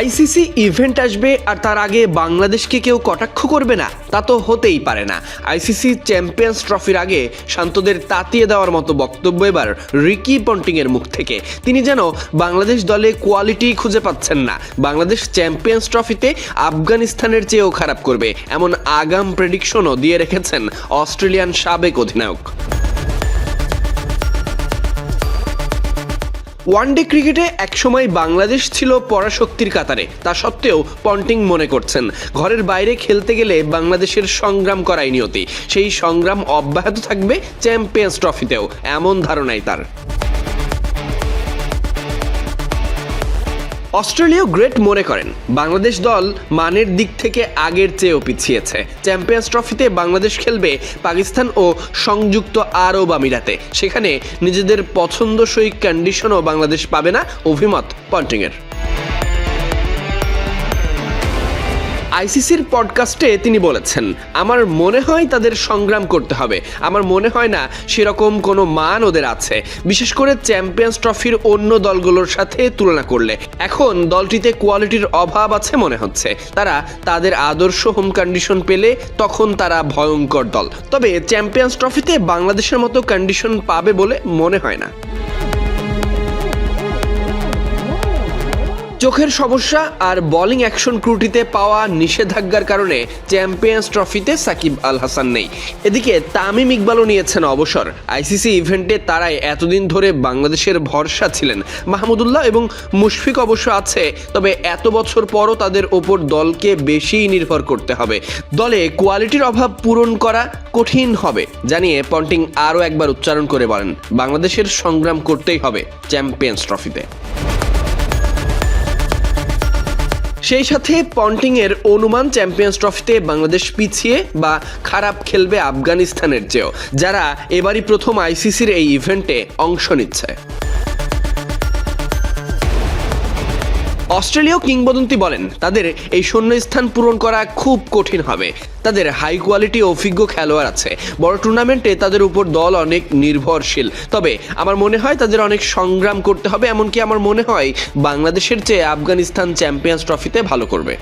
ICC event আসবে আর তার আগে বাংলাদেশকে কেউ কটাক্ষ করবে না, তা তো হতেই পারে না। আইসিসি চ্যাম্পিয়ন্স ট্রফির আগে শান্তদের তাতিয়ে দেওয়ার মতো বক্তব্য এবার রিকি পন্টিং এর মুখ থেকে। তিনি যেন বাংলাদেশ দলে কোয়ালিটি খুঁজে পাচ্ছেন না, বাংলাদেশ চ্যাম্পিয়ন্স ট্রফিতে আফগানিস্তানের চেয়েও খারাপ করবে, এমন আগাম প্রেডিকশনও দিয়ে রেখেছেন অস্ট্রেলিয়ান সাবেক অধিনায়ক। ওয়ানডে ক্রিকেটে একসময় বাংলাদেশ ছিল পরাশক্তির কাতারে। তা সত্ত্বেও পন্টিং মনে করছেন। ঘরের বাইরে খেলতে গেলে বাংলাদেশের সংগ্রাম করাই নিয়তি। সেই সংগ্রাম অব্যাহত থাকবে চ্যাম্পিয়ন্স ট্রফিতেও এমন ধারণাই তার। অস্ট্রেলীয় গ্রেট মনে করেন, বাংলাদেশ দল মানের দিক থেকে আগের চেয়েও পিছিয়েছে। চ্যাম্পিয়ন্স ট্রফিতে বাংলাদেশ খেলবে পাকিস্তান ও সংযুক্ত আরব আমিরাতে। সেখানে নিজেদের পছন্দসই কন্ডিশনও বাংলাদেশ পাবে না অভিমত পন্টিংয়ের। আইসিসির পডকাস্টে তিনি বলেছেন, আমার মনে হয় তাদের সংগ্রাম করতে হবে। আমার মনে হয় না সেরকম কোনো মান ওদের আছে। বিশেষ করে চ্যাম্পিয়ন্স ট্রফির অন্য দলগুলোর সাথে তুলনা করলে। এখন দলটিতে কোয়ালিটির অভাব আছে মনে হচ্ছে। তারা তাদের আদর্শ হোম কন্ডিশন পেলে তখন তারা ভয়ঙ্কর দল। তবে চ্যাম্পিয়ন্স ট্রফিতে বাংলাদেশের মতো কন্ডিশন পাবে বলে মনে হয় না। চোখের সমস্যা আর বোলিং অ্যাকশন ক্রুটিতে পাওয়া নিষেধাজ্ঞার কারণে চ্যাম্পিয়ন্স ট্রফিতে সাকিব আল হাসান নেই। এদিকে তামিম ইকবালও নিয়েছেন অবসর। আইসিসি ইভেন্টে তারাই এতদিন ধরে বাংলাদেশের ভরসা ছিলেন। মাহমুদুল্লাহ এবং মুশফিক অবশ্য আছে, তবে এত বছর পরও তাদের ওপর দলকে বেশিই নির্ভর করতে হবে। দলে কোয়ালিটির অভাব পূরণ করা কঠিন হবে, জানিয়ে পন্টিং আরও একবার উচ্চারণ করে বলেন। বাংলাদেশের সংগ্রাম করতেই হবে চ্যাম্পিয়ন্স ট্রফিতে সেই সাথে পন্টিং এর অনুমান চ্যাম্পিয়ন্স ট্রফিতে বাংলাদেশ পিছিয়ে বা খারাপ খেলবে আফগানিস্তানের চেয়েও, যারা এবারই প্রথম আইসিসির এই ইভেন্টে অংশ নিচ্ছে। অস্ট্রেলীয় কিংবদন্তি বলেন, তাদের এই শূন্য স্থান পূরণ করা খুব কঠিন হবে। তাদের হাই কোয়ালিটি অভিজ্ঞ খেলোয়াড় আছে। বড় টুর্নামেন্টে তাদের উপর দল অনেক নির্ভরশীল। তবে আমার মনে হয় তাদের অনেক সংগ্রাম করতে হবে, এমনকি আমার মনে হয় বাংলাদেশের চেয়ে আফগানিস্তান চ্যাম্পিয়ন্স ট্রফিতে ভালো করবে।